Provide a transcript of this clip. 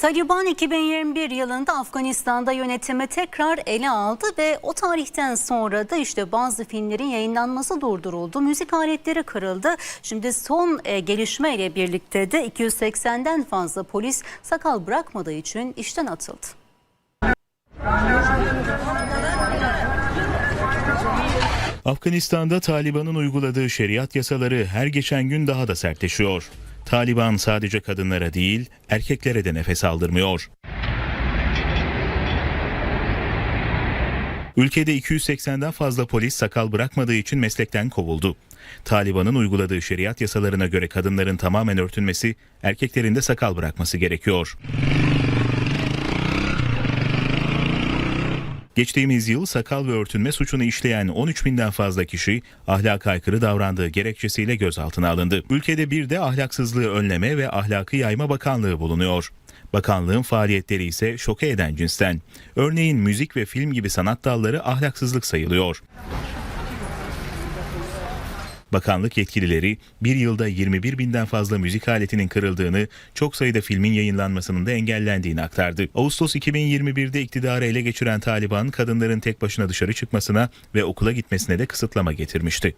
Taliban 2021 yılında Afganistan'da yönetimi tekrar ele aldı ve o tarihten sonra da işte bazı filmlerin yayınlanması durduruldu. Müzik aletleri kırıldı. Şimdi son e, gelişme ile birlikte de 280'den fazla polis sakal bırakmadığı için işten atıldı. Afganistan'da Taliban'ın uyguladığı şeriat yasaları her geçen gün daha da sertleşiyor. Taliban sadece kadınlara değil, erkeklere de nefes aldırmıyor. Ülkede 280'den fazla polis sakal bırakmadığı için meslekten kovuldu. Taliban'ın uyguladığı şeriat yasalarına göre kadınların tamamen örtünmesi, erkeklerin de sakal bırakması gerekiyor. Geçtiğimiz yıl sakal ve örtünme suçunu işleyen 13 binden fazla kişi ahlaka aykırı davrandığı gerekçesiyle gözaltına alındı. Ülkede bir de ahlaksızlığı önleme ve ahlakı yayma bakanlığı bulunuyor. Bakanlığın faaliyetleri ise şoke eden cinsten. Örneğin müzik ve film gibi sanat dalları ahlaksızlık sayılıyor. Bakanlık yetkilileri bir yılda 21 binden fazla müzik aletinin kırıldığını, çok sayıda filmin yayınlanmasının da engellendiğini aktardı. Ağustos 2021'de iktidarı ele geçiren Taliban, kadınların tek başına dışarı çıkmasına ve okula gitmesine de kısıtlama getirmişti.